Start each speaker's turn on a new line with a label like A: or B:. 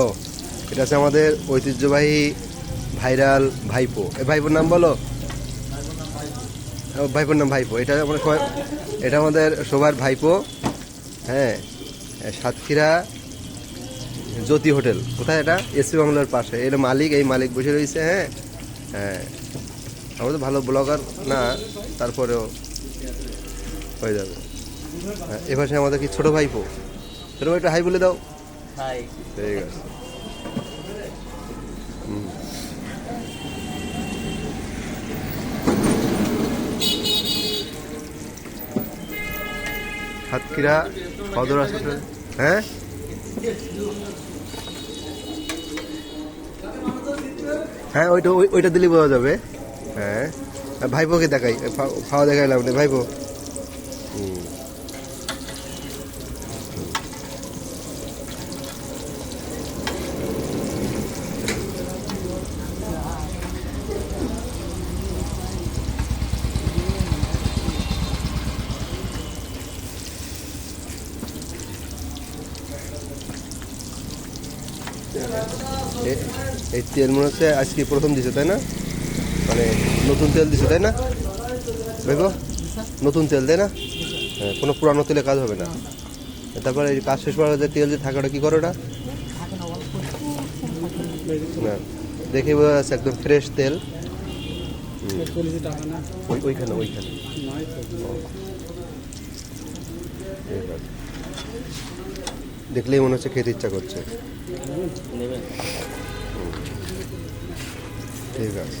A: ও, এটা হচ্ছে আমাদের ঐতিহ্যবাহী ভাইরাল ভাইপো। এ ভাইপোর নাম বলো? ভাইপোর নাম ভাইপো। এটা আমরা সবাই এটা আমাদের সবার ভাইপো। হ্যাঁ সাতক্ষীরা জ্যোতি হোটেল। কোথায় এটা? এসপি বাংলার পাশে। এর মালিক, এই মালিক বসে রয়েছে হ্যাঁ? হ্যাঁ। আমাদের ভালো ব্লগার না তারপরেও হয়ে যাবে। হ্যাঁ, এ পাশে আমাদের কি ছোট ভাইপো? ছোট ভাই একটু হাই বলে দাও।
B: হাই
A: ঠিক আছে। সাতক্ষীরা সদর হাসপাতাল হ্যাঁ? হ্যাঁ ওইটা ওই- ওইটা দিলে বোঝা যাবে। হ্যাঁ? ভাইপোকে দেখাই। ফা- খাওয়া দেখাইলাম না ভাইপো। হুম এই তেল মনে হচ্ছে আজকে প্রথম দিছে, তাই না? মানে নতুন তেল দিছে তাই না? দেখো নতুন তেল তাই না? হ্যাঁ কোনো পুরানো তেলে কাজ হবে না। তারপরে এই কাজ শেষ করার যে তেল যে থাকে ওটা কী করে ওটা? না দেখে বোঝা যাচ্ছে একদম ফ্রেশ তেল। ওই ওইখানে ওইখানে। দেখলেই মনে হচ্ছে খেতে ইচ্ছা করছে। ঠিক আছে।